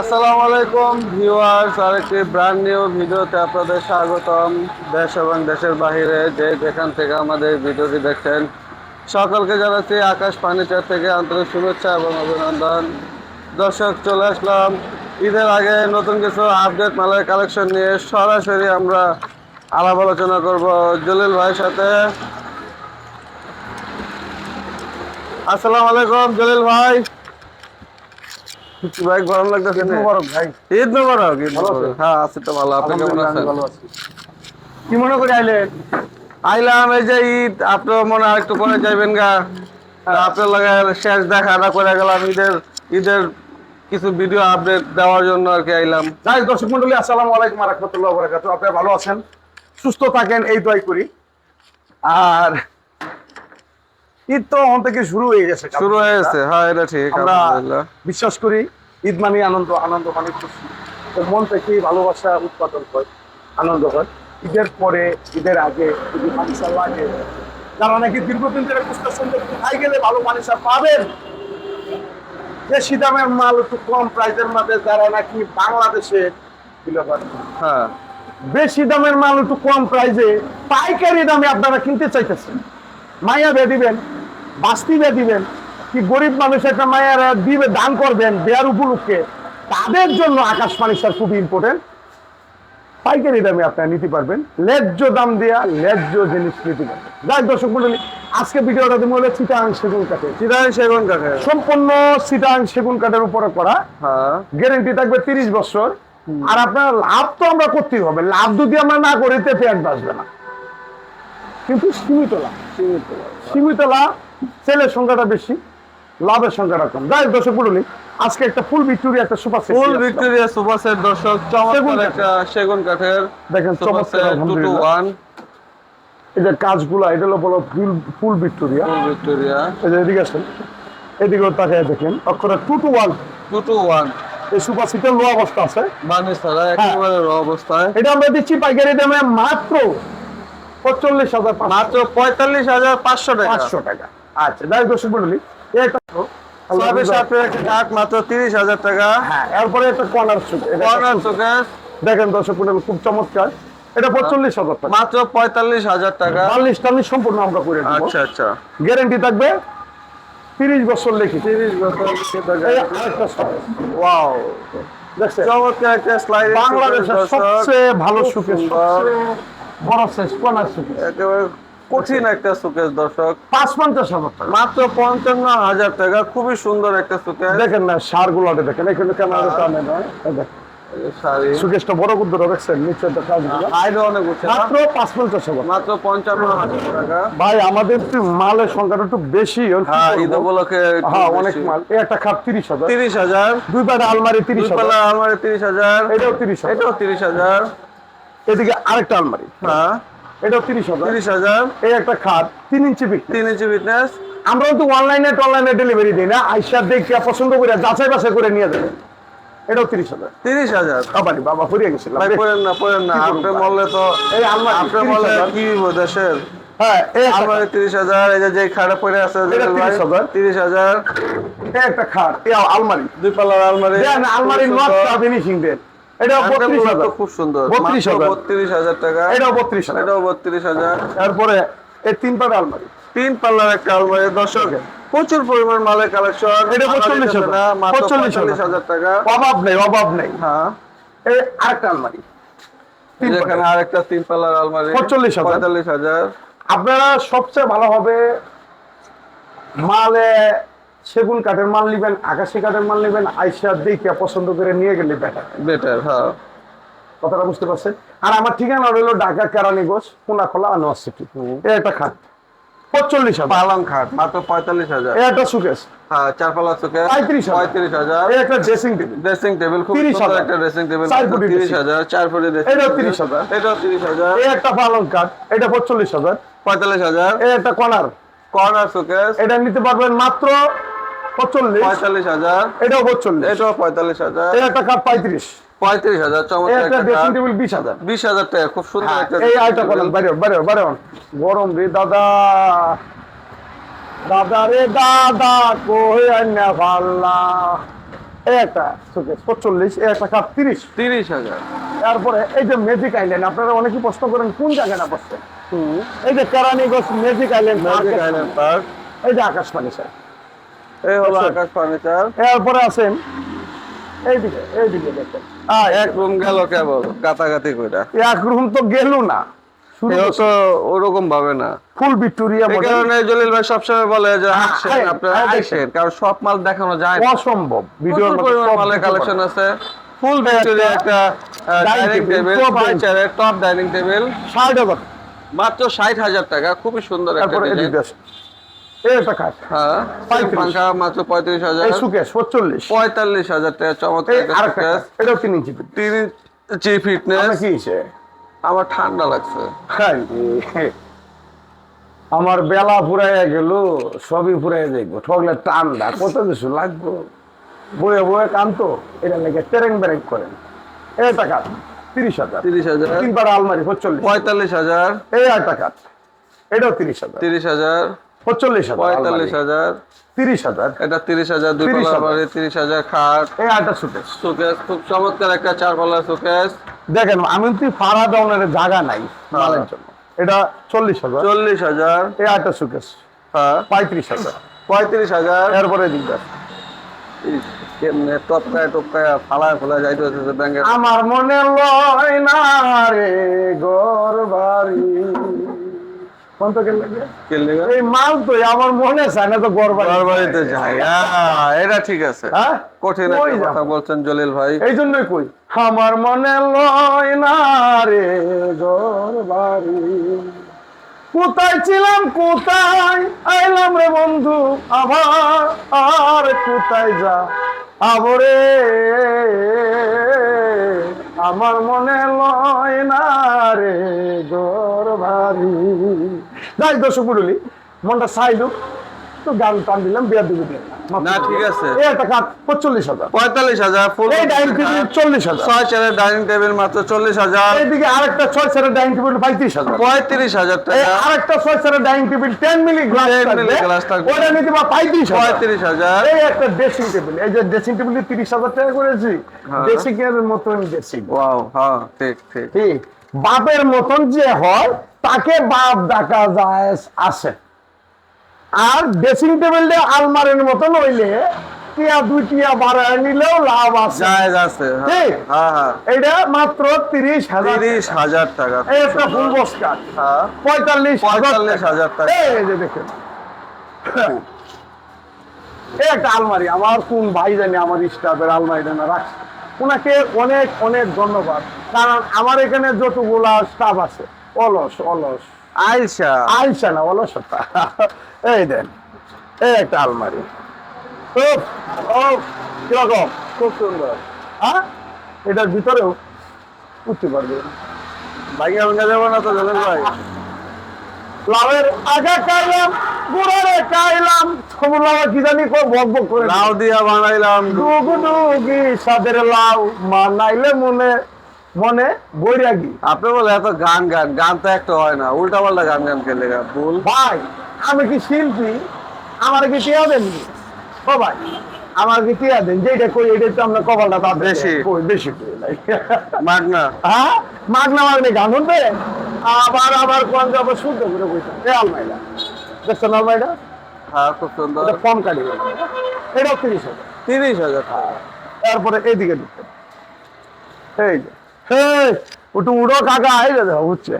আসসালামু আলাইকুম, ভিউয়ার্স, আরেকটি ব্র্যান্ড নিউ ভিডিওতে আপনাদের স্বাগতম। দেশ এবং দেশের বাইরে যে যেখান থেকে আমাদের ভিডিওটি দেখছেন, সকলকে জানাচ্ছি আকাশ ফার্নিচার থেকে আন্তরিক শুভেচ্ছা এবং অভিনন্দন। দর্শক, চলে আসলাম। ঈদের আগে নতুন কিছু আপডেট মালের কালেকশন নিয়ে সরাসরি আমরা আলাপ আলোচনা করব জলিল ভাইয়ের সাথে। আসসালামু আলাইকুম, জলিল ভাই। ভাই গরম লাগতেছে না? মোবারক ভাই। ঈদ মোবারক ঈদ মোবারক। হ্যাঁ আছি তো ভালো। আপনি কেমন আছেন? ভালো আছি। কি মনে করে আইলেন? আইলাম এই যে ঈদ আপনার মনে হয় একটু পরে যাইবেন গা। আপনার লাগে শেষ দেখাটা করে গেলাম ঈদের ঈদের কিছু ভিডিও আপডেট দেওয়ার জন্য আর কি আইলাম। যাই দর্শক মন্ডলী আসসালামু আলাইকুম রহমতুল্লাহ বরাকাতু আপনি ভালো আছেন? সুস্থ থাকেন এই দোয়াই করি। আর ঈদ তো অন থেকে শুরু হয়ে গেছে শুরু হয়েছে হ্যাঁ এটা ঠিক আমরা বিশ্বাস করি ঈদ মানে আনন্দ আনন্দ মানে খুশি। তো মন থেকে ভালোবাসা উৎপাদন হয় আনন্দ হয়। ঈদের পরে ঈদের আগে ঈদের মানুষের লাগে যারা নাকি দীর্ঘদিন ধরে খুঁজতেছেন যে কোথায় গেলে ভালো মানুষের পাবেন? বেশি দামের মাল একটু কম প্রাইসের মধ্যে যারা নাকি বাংলাদেশে হ্যাঁ। বেশি দামের মাল একটু কম প্রাইসে পাইকারি দামে আপনারা কিনতে চাইতেছেন। মায়া বে দিবেন বাস্তি বে দিবেন কি গরিব মানুষ একটা মায়ের দিবে দান করবেন দেয়ার উপলক্ষে তাদের জন্য আকাশ ফার্নিচার খুবই ইম্পর্টেন্ট পাইকারি দামে আপনারা নিতে পারবেন ন্যায্য দাম দেয়া ন্যায্য জিনিস নিতে পারবেন। যাই দর্শক মন্ডলী আজকে ভিডিওটা তুমি হলো চিটাং সেগুন কাঠে চিরাই সেগুন কাঠে সম্পূর্ণ চিটাং সেগুন কাঠের উপরে করা। গ্যারেন্টি থাকবে তিরিশ বছর। আর আপনার লাভ তো আমরা করতেই হবে। লাভ যদি আমরা না করি তে পেট বাঁচবে না। কিন্তু সীমিত লাভ। সীমিত। লাভ। সীমিত লাভ। সেলের সংখ্যাটা বেশি লাভের সংখ্যাটা কম। যাই দর্শক বলুন আজকে একটা ফুল ভিক্টোরিয়া একটা super full Victoria super set দর্শক চমৎকার একটা সেগুন কাঠের দেখেন চমৎকার সেট আলহামদুলিল্লাহ। এই যে কাজগুলো এটা হলো বলো ফুল ফুল ভিক্টোরিয়া। ফুল ভিক্টোরিয়া। এই যে এদিকে আসেন এদিকেও তাকায় দেখেন অক্ষরে two two one two two one এই সুপার সিটের লো অবস্থা আছে। বানিশ ছাড়া একেবারে র অবস্থায়। এটা আমরা দিচ্ছি পাইকারি দামে মাত্র পঁয়তাল্লিশ হাজার মাত্র পঁয়তাল্লিশ হাজার পাঁচশো টাকা। পাঁচশো টাকা। আচ্ছা যাই দর্শক মন্ডলী এটা ছয় সাথে একটা কাঠ মাত্র তিরিশ হাজার টাকা। হ্যাঁ এরপরে একটা কর্নার কর্নার শোকেস দেখেন দর্শক মন্ডলী খুব চমৎকার। এটা পঁয়তাল্লিশ হাজার টাকা। মাত্র পঁয়তাল্লিশ হাজার টাকা। চল্লিশ টাল্লিশ সম্পূর্ণ আমরা করে আচ্ছা আচ্ছা। গ্যারেন্টি থাকবে তিরিশ বছর লিখি। তিরিশ বছর। ওয়াও চমৎকার একটা স্লাইড বাংলাদেশের সবচেয়ে ভালো সুকেশ বড় সাইজ কর্নার সুকেশ একেবারে কঠিন একটা সুকেশ দর্শক। পাঁচ পঞ্চাশ হাজার টাকা। মাত্র পঞ্চান্ন হাজার টাকা খুবই সুন্দর একটা সুকেস দেখেন না সার গুলাতে দেখেন এখানে ক্যামেরা টানে সুকেশটা বড় কুদ্দুর দেখছেন নিচে না? মাত্র পাঁচ পঞ্চাশ হাজার মাত্র পঞ্চান্ন হাজার টাকা। ভাই আমাদের মালের সংখ্যাটা একটু বেশি হ্যাঁ হ্যাঁ অনেক মাল। একটা খাপ তিরিশ হাজার। তিরিশ হাজার। দুই পাটা আলমারি তিরিশ আলমারি তিরিশ হাজার। এটাও তিরিশ এটাও তিরিশ হাজার। এদিকে আরেকটা আলমারি। হ্যাঁ। এটাও তিরিশ হাজার। তিরিশ হাজার। এই একটা খাট তিন ইঞ্চি বিক তিন ইঞ্চি ফিটনেস আমরা তো অনলাইনে অনলাইনে ডেলিভারি দিই না। আইসা দেখে পছন্দ করে যাচাই বাছাই করে নিয়ে যাবে এটাও তিরিশ হাজার। তিরিশ হাজার। বাবারি বাবা ফুরিয়ে গেছিলাম। ভাই পড়েন না পড়েন না। কি করব? আপনার ভাই? মল্লে তো এই আলমারি আপনার 30 হাজার। কি দেশের? হ্যাঁ এই আলমারি তিরিশ হাজার এই যে যে পড়ে আছে এটা 30,000 তিরিশ হাজার। এই একটা খাট এই আলমারি। দুই পাল্লার আলমারি। আলমারির নকশা ফিনিশিং দেন। এটাও বত্রিশ আলমারিগুলো হাজার। তো খুব সুন্দর। 32,000 টাকা। এটাও বত্রিশ হাজার। এটাও বত্রিশ হাজার। তারপরে এই তিন পাটা আলমারি। তিন পাল্লার একটা আলমারি। দর্শক প্রচুর পরিমাণ মালের কালেকশন এটা 45,000 না মাত্র 45,000 পঁয়তাল্লিশ হাজার টাকা। অভাব নেই অভাব নেই। হ্যাঁ। এই আরেকটা আলমারি। তিন এখানে আরেকটা তিন পাল্লার আলমারি। 45,000 পঁয়তাল্লিশ হাজার। আপনারা সবচেয়ে ভালো হবে মালে সেগুন কাঠের মাল নিবেন আকাশি কাঠের মাল নিবেন আইসা দেখে পছন্দ করে নিয়ে গেলে বেটার বেটার হ্যাঁ। কথাটা বুঝতে পারছেন? আর আমার ঠিকানা রইল ঢাকা কেরানীগঞ্জ কোনাখোলা আনোয়ার সিটি একটা খাট। পঁচল্লিশ হাজার। পালং খাট মাত্র পঁয়তাল্লিশ হাজার। একটা সুকেশ হ্যাঁ চার 35,000 পঁয়ত্রিশ হাজার। একটা ড্রেসিং টেবিল ড্রেসিং টেবিল খুব 30,000 সুন্দর একটা ড্রেসিং টেবিল তিরিশ হাজার চার এটাও table। 30,000 এটাও তিরিশ হাজার। এই একটা পালং কাঠ এটা পঁচল্লিশ হাজার। পঁয়তাল্লিশ হাজার। এই একটা কর্নার কর্নার শোকেস এটা নিতে পারবেন মাত্র এটাও এটাও একটা হাজার চমৎকার একটা ড্রেসিং টেবিল টাকা খুব সুন্দর একটা এই আইটা করেন বাইরে বাইরে বাইরে গরম রে দাদা। দাদা রে দাদা কই আন্যা পাল্লা। একটা শোকেস পঁচল্লিশ একটা কাপ তিরিশ। তিরিশ হাজার। তারপরে এই যে ম্যাজিক আইল্যান্ড আপনারা অনেকেই প্রশ্ন করেন কোন জায়গাটা বসছে এই যে Keraniganj magic island magic island park এই যে আকাশবাণী স্যার। এই হলো। আকাশ ফার্নিচার। এরপরে আছেন এইদিকে এইদিকে দেখেন। আহ এক রুম গেল কেবল কইরা। এক রুম তো গেল না তো ওরকম ভাবে না। ফুল ভিক্টোরিয়া মডেল কারণে জলিল ভাই সবসময় বলে যে আসেন হ্যাঁ, আপনারা হ্যাঁ, আসেন কারণ সব মাল দেখানো যায় অসম্ভব। ভিডিওর মধ্যে মালের কালেকশন আছে। ফুল ভিক্টোরিয়া একটা dining table top dining table হাজার। মাত্র ষাট হাজার টাকা খুবই সুন্দর একটা ডিজাইন একটা হ্যাঁ পাঙ্খা মাত্র পঁয়ত্রিশ হাজার। সুকেশ পঁয়তাল্লিশ পঁয়তাল্লিশ হাজার টাকা চমৎকার এই একটা আরেকটা suitcase। কাঠ এটাও তিন ইঞ্চি তিন ইঞ্চি ফিটনেস কি আমার ঠান্ডা লাগছে। আমার বেলা ফুরাইয়া গেল সবই ফুরাইয়া দেখব। ঠকলে ঠান্ডা কত কিছু লাগবো। বয়ে বয়ে কান্ত এটা লেগে তেরেং বেরেং করেন। এই টাকা তিরিশ হাজার। তিরিশ হাজার। তিনবার আলমারি পঁয়তাল্লিশ। হাজার। এই আর টাকা। এটাও তিরিশ হাজার। তিরিশ হাজার। পঁয়তাল্লিশ হাজার তিরিশ হাজার। এটা তিরিশ হাজার দুই পাল্লা। তিরিশ হাজার খাট। এই আটটা সুকেশ সুকেস খুব চমৎকার একটা চার পাল্লার সুকেস দেখেন আমি তুই জায়গা নাই মালের জন্য। এটা চল্লিশ হাজার। চল্লিশ হাজার। এই আটটা সুকেশ হ্যাঁ। পঁয়ত্রিশ হাজার। পঁয়ত্রিশ হাজার। এরপরে টপকায় টপকায় ফালায় ব্যাংকের। আমার মনে লয় না রে ঘর বাড়ি। এই মাল তো আমার মনে চায় না তো এটা ঠিক আছে। হ্যাঁ? কঠিন কথা বলছেন জলিল ভাই। এই জন্যই কই। আমার মনে লয় না রে কোথায় ছিলাম কোথায় আইলাম রে বন্ধু? আবার আর কোথায় যা? আবরে আমার মনে লয় না রে ঘর বাড়ি। যাই দর্শক মন্ডলী, মনটা চাইলু তো গান টান দিলাম বিয়ার দিবি না ঠিক আছে। এই একটা কাঠ হাজার। পঁয়তাল্লিশ হাজার এই ডাইনিং টেবিল চল্লিশ হাজার। ছয় চেয়ারের ডাইনিং টেবিল মাত্র চল্লিশ হাজার। এইদিকে আরেকটা ছয় সেটের ডাইনিং টেবিল পঁয়ত্রিশ হাজার। পঁয়ত্রিশ হাজার টাকা। আরেকটা ছয় সেটের dining table ten milli glass 10 থাকবে। মিলি glass থাকবে। ওটা নিতে পারো পঁয়ত্রিশ হাজার। পঁয়ত্রিশ হাজার। এই একটা ড্রেসিং টেবিল এই যে ড্রেসিং টেবিল তিরিশ হাজার টাকা করেছি। হ্যাঁ। ড্রেসিং এর মতন ড্রেসিং ওয়াও হ্যাঁ ঠিক ঠিক। ঠিক। বাপের মতন যে হয় তাকে বাপ ডাকা যায় আসে। আর ড্রেসিং টেবিলটা আলমারির মতন হইলে টিয়া দুই টিয়া বাড়ায় নিলেও লাভ আছে। আছে হ্যাঁ ঠিক। হ্যাঁ হ্যাঁ। এটা মাত্র তিরিশ হাজার তিরিশ হাজার টাকা। একটা ফুল বস্কার পঁয়তাল্লিশ পঁয়তাল্লিশ হাজার টাকা। এই যে দেখেন। এই একটা আলমারি। আমার কোন ভাই জানি আমার স্টাফের আলমারিটা না রাখছে? ওনাকে অনেক অনেক ধন্যবাদ। কারণ আমার এখানে যতগুলা স্টাফ আছে অলস অলস। আইসা আইসা না অলসতা এই দেন এই একটা আলমারি। কীরকম? খুব সুন্দর। হ্যাঁ? এটার ভিতরেও উঠতে পারবে। ভাইয়া ভেঙে যাব না তো ভাই। লাভের আগে খাইলাম গুড়ারে খাইলাম সবুজ কি জানি কো বক বক করে। লাউ দিয়া বানাইলাম। ডুগু ডুগি সাদের লাউ মানাইলে মনে মনে বৈরাগী। আপনি বলে এত গান গান গান তো একটা হয় না উল্টা পাল্টা গান গান খেলে ভুল। ভাই আমি কি শিল্পী? আমার কি টিয়া দেন ও আমার কি টিয়া দেন? যেটা কই এটা তো আমরা কপালটা তার বেশি। কই মাগনা। হ্যাঁ? মাগনা মাগনি গান শুনবে? আবার আবার কোন যাব শুদ্ধ করে কইতাম। এ আলমাইটা দেখছেন আলমাইটা হ্যাঁ খুব সুন্দর। এটা কম কাটি এটাও তিরিশ হাজার। তিরিশ হাজার। তারপরে এইদিকে এই যে। এই! ওটু উড়ো কাকা এই যে দেখো উঠছে।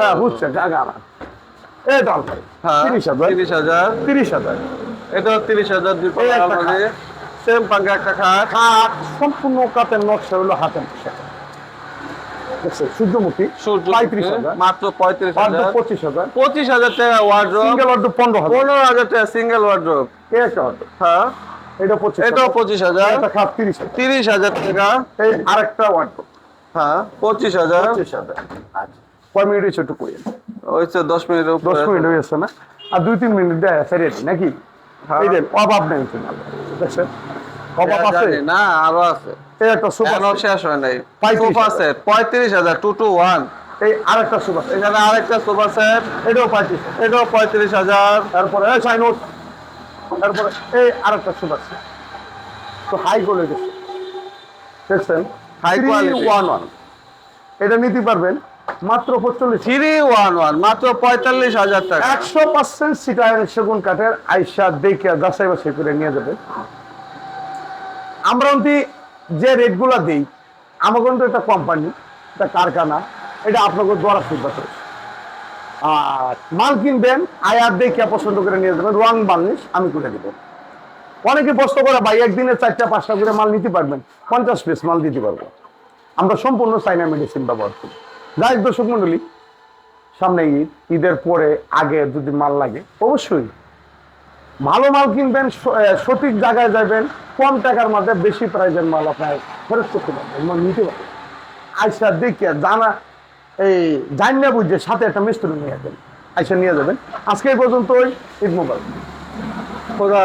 হ্যাঁ উঠছে কাকা না এই হ্যাঁ তিরিশ হাজার। তিরিশ হাজার। তিরিশ হাজার। এটাও তিরিশ হাজার সেম পাঙ্গা একটা খাট। খাট সম্পূর্ণ কাতের নকশা হলো হাতের নকশা। দেখছে সূর্যমুখী সূর্য পঁয়ত্রিশ হাজার। মাত্র পঁয়ত্রিশ হাজার। পঁচিশ হাজার। পঁচিশ হাজার টাকা ওয়ার্ড্রোপ সিঙ্গেল অর্ধ পনেরো হাজার। পনেরো হাজার টাকা সিঙ্গেল ওয়ার্ড্রোপ এই একটা অর্ধ হ্যাঁ। এটা পঁচিশ এটাও হাজার। পঁচিশ তিরিশ হাজার। তিরিশ হাজার টাকা। আরেকটা অর্ধ হ্যাঁ পঁচিশ হাজার। পঁচিশ হাজার। আচ্ছা। কয় মিনিট হয়েছে একটু কই হয়েছে দশ দশ মিনিট হয়েছে না? আর দুই তিন মিনিট দেয় সেরে নাকি? হ্যাঁ। অভাব নেই অভাব আছে? না আরও আছে। এই একটা এখনও শেষ হয় নাই। সোফা সেট পঁয়ত্রিশ হাজার টু টু ওয়ান এই আরেকটা সুপার এখানে আরেকটা সোফা সেট এটাও পঁয়ত্রিশ। এটাও পঁয়ত্রিশ হাজার। তারপরে এই সাইনোট তারপরে এই আরেকটা সুপার তো হাই কোয়ালিটি দেখছেন? High quality। ওয়ান ওয়ান এটা নিতে পারবেন মাত্র পঁয়তাল্লিশ। থ্রি ওয়ান ওয়ান মাত্র পঁয়তাল্লিশ হাজার টাকা। একশো পার্সেন্ট সিটার সেগুন কাঠের আইসা দেখে যাচাই বাছাই করে নিয়ে যাবে আমরা যে রেটগুলো দিই আমাকে কিন্তু একটা কোম্পানি একটা কারখানা, এটা আপনাকে দ্বারা সিদ্ধান্ত আর মাল কিনবেন আয়ার দেখে পছন্দ করে নিয়ে যাবেন, রং বার্নিশ আমি করে দেবো। অনেকে প্রশ্ন করে, ভাই, একদিনে চারটা, পাঁচটা করে মাল নিতে পারবেন? পঞ্চাশ পিস মাল দিতে পারব। আমরা সম্পূর্ণ চাইনা মেডিসিন ব্যবহার করি। যাই দর্শক মন্ডলী সামনে ঈদ, ঈদের পরে, আগে যদি মাল লাগে, অবশ্যই ভালো মাল কিনবেন সঠিক জায়গায় যাবেন, কম টাকার মধ্যে বেশি প্রাইজের মাল আপনার খরচ করতে পারবেন, মাল নিতে পারবেন। আইসা দেখে জানা, এই জানিয়ে বুঝে সাথে একটা মিস্ত্রি নিয়ে যাবেন, আইসা নিয়ে যাবেন। আজকে পর্যন্ত ওই ঈদ মোবাইল খোদা